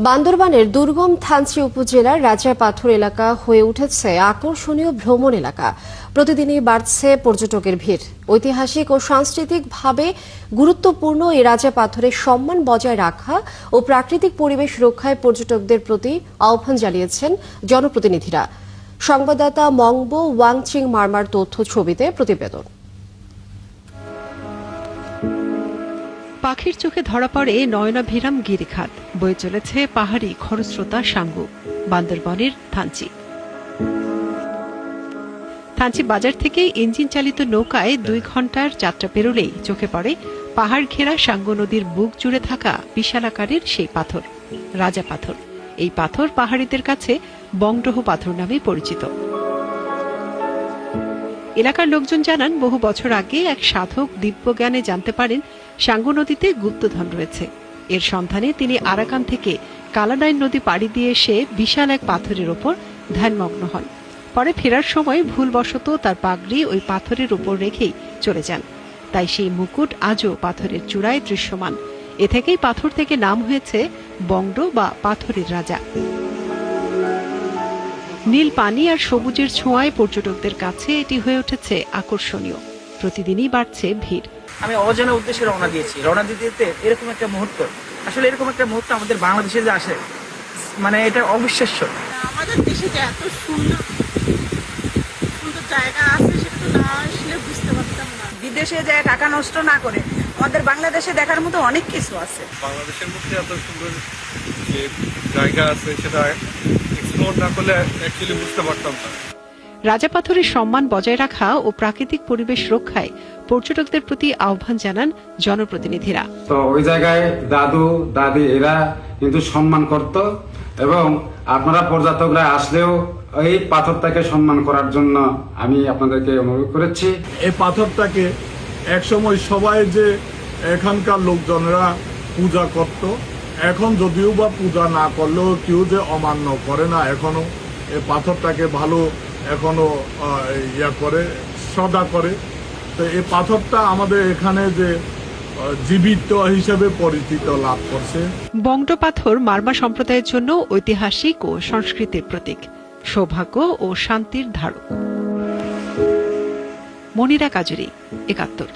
বান্দরবানের দুর্গম থানচি উপজেলার রাজা পাথর এলাকা হয়ে উঠেছে আকর্ষণীয় ভ্রমণ এলাকা। প্রতিদিনই বাড়ছে পর্যটকের ভিড়। ঐতিহাসিক ও সাংস্কৃতিকভাবে গুরুত্বপূর্ণ এই রাজা পাথরের সম্মান বজায় রাখা ও প্রাকৃতিক পরিবেশ রক্ষায় পর্যটকদের প্রতি আহ্বান জানিয়েছেন জনপ্রতিনিধিরা। সংবাদদাতা মংব ওয়াংচিং মার্মার তথ্য ছবিতে প্রতিবেদন। পাখির চোখে ধরা পড়ে নয়নাভিরাম গিরিখাত। বয়ে চলেছে পাহাড়ি খরস্রোতা সাঙ্গু, বান্দরবনের থানচি। থানচি বাজার থেকে ইঞ্জিন চালিত নৌকায় দুই ঘণ্টার যাত্রা পেরোলেই চোখে পড়ে পাহাড় ঘেরা সাঙ্গু নদীর বুক জুড়ে থাকা বিশাল আকারের সেই পাথর, রাজা পাথর। এই পাথর পাহাড়িদের কাছে বংডহ পাথর নামে পরিচিত। এলাকার লোকজন জানান, বহু বছর আগে এক সাধক দিব্যজ্ঞানে জানতে পারেন সাঙ্গু নদীতে গুপ্তধন রয়েছে। এর সন্ধানে তিনি আরাকান থেকে কালাডাইন নদী পাড়ি দিয়ে এসে বিশাল এক পাথরের ওপর ধ্যানমগ্ন হন। পরে ফেরার সময় ভুলবশত তার পাগড়ি ওই পাথরের উপর রেখেই চলে যান। তাই সেই মুকুট আজও পাথরের চূড়ায় দৃশ্যমান। এ থেকেই পাথর থেকে নাম হয়েছে বংড বা পাথরের রাজা। নীল পানি আর সবুজের ছোঁয়ায় পর্যটকদের কাছে এটি হয়ে উঠেছে আকর্ষণীয়। প্রতিদিনই বাড়ছে ভিড়। আমি অজানা উদ্দেশ্যে রওনা দিয়েছি। রওনা দিতে দিতে এরকম একটা মুহূর্ত। আসলে এরকম একটা মুহূর্ত আমাদের বাংলাদেশে যে আসে মানে এটা অবিশ্বাস্য। আমাদের দেশে যে এত সুন্দর সুন্দর জায়গা আছে সেটা তো না আসলে বুঝতে পারতাম না। বিদেশে যায় টাকা নষ্ট না করে আমাদের বাংলাদেশে দেখার মতো অনেক কিছু আছে। বাংলাদেশের মধ্যে এত সুন্দর যে জায়গা আছে সেটা এক্সপ্লোর না করলে অ্যাকচুয়ালি বুঝতে পারতাম না। রাজা পাথরের সম্মান বজায় রাখা ও প্রাকৃতিক পরিবেশ রক্ষায় পর্যটকদের প্রতি আহ্বান জানান জনপ্রতিনিধিরা। তো ওই জায়গায় দাদু দাদি এরা কিন্তু সম্মান করত এবং আপনারা পর্যটকরা আসলেও এই পাথরটাকে সম্মান করার জন্য আমি আপনাদেরকে অনুরোধ করেছি। এই পাথরটাকে একসময় সবাই যে এখানকার লোকজনেরা পূজা করত এখন যদিও বা পূজা না করলেও কেউ যে অমান্য করে না এখনও। এই পাথরটাকে ভালো এখনও ইয়া করে, সদা করে। তো এই পাথরটা আমাদের এখানে যে জীবিত হিসেবে পরিচিত লাভ করছে। বংড পাথর মার্মা সম্প্রদায়ের জন্য ঐতিহাসিক ও সংস্কৃতির প্রতীক, সৌভাগ্য ও শান্তির ধারক। মনিরা কাজুরি, একাত্তর।